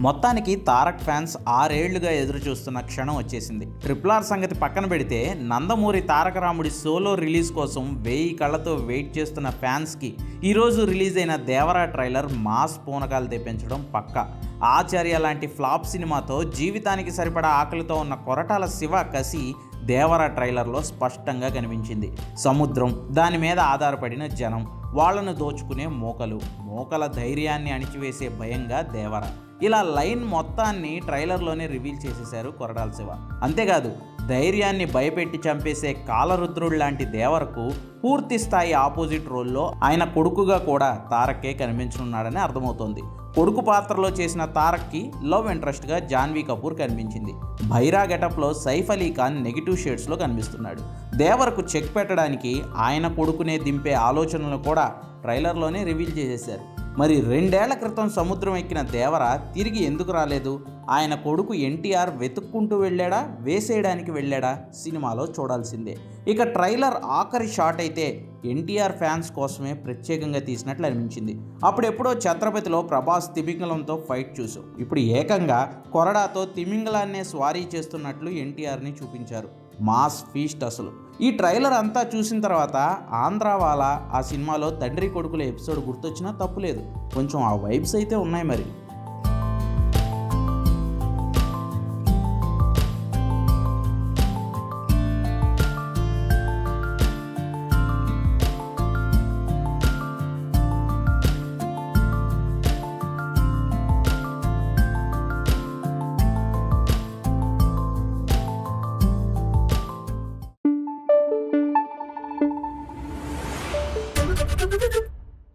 మొత్తానికి తారక్ ఫ్యాన్స్ ఆరేళ్ళుగా ఎదురు చూస్తున్న క్షణం వచ్చేసింది. ట్రిపుల్ ఆర్ సంగతి పక్కన పెడితే నందమూరి తారక రాముడి సోలో రిలీజ్ కోసం వెయ్యి కళ్ళతో వెయిట్ చేస్తున్న ఫ్యాన్స్కి ఈరోజు రిలీజ్ అయిన దేవరా ట్రైలర్ మాస్ పూనకాలు తెప్పించడం పక్క. ఆచార్య లాంటి ఫ్లాప్ సినిమాతో జీవితానికి సరిపడా ఆకలితో ఉన్న కొరటాల శివ కసి దేవర ట్రైలర్లో స్పష్టంగా కనిపించింది. సముద్రం దాని మీద ఆధారపడిన జనం వాళ్ళను దోచుకునే మోకలు మోకల ధైర్యాన్ని అణిచివేసే భయంగా దేవర. ఇలా లైన్ మొత్తాన్ని ట్రైలర్లోనే రివీల్ చేసేశారు కొరడాల శివ. అంతేకాదు ధైర్యాన్ని భయపెట్టి చంపేసే కాలరుద్రుడు లాంటి దేవరకు పూర్తి స్థాయి ఆపోజిట్ రోల్లో ఆయన కొడుకుగా కూడా తారక్కే కనిపించనున్నాడని అర్థమవుతోంది. కొడుకు పాత్రలో చేసిన తారక్కి లవ్ ఇంట్రెస్ట్గా జాన్వీ కపూర్ కనిపించింది. భైరా గెటప్లో సైఫ్ అలీ ఖాన్ నెగిటివ్ షేడ్స్లో కనిపిస్తున్నాడు. దేవరకు చెక్ పెట్టడానికి ఆయన కొడుకునే దింపే ఆలోచనలు కూడా ట్రైలర్లోనే రివీల్ చేసేశారు. మరి రెండేళ్ళ క్రితం సముద్రం ఎక్కిన దేవర తిరిగి ఎందుకు రాలేదు? ఆయన కొడుకు ఎన్టీఆర్ వెతుక్కుంటూ వెళ్ళాడా? వేసేయడానికి వెళ్ళాడా? సినిమాలో చూడాల్సిందే. ఇక ట్రైలర్ ఆఖరి షాట్ అయితే ఎన్టీఆర్ ఫ్యాన్స్ కోసమే ప్రత్యేకంగా తీసినట్లు అనిపించింది. అప్పుడెప్పుడో ఛత్రపతిలో ప్రభాస్ తిమింగలంతో ఫైట్ చూసాం ఇప్పుడు ఏకంగా కొరడాతో తిమింగలాన్నే స్వారీ చేస్తున్నట్లు ఎన్టీఆర్ని చూపించారు. మాస్ ఫీస్ట్ అసలు. ఈ ట్రైలర్ అంతా చూసిన తర్వాత ఆంధ్రావాల ఆ సినిమాలో తండ్రి కొడుకుల ఎపిసోడ్ గుర్తొచ్చినా తప్పులేదు. కొంచెం ఆ వైబ్స్ అయితే ఉన్నాయి మరి.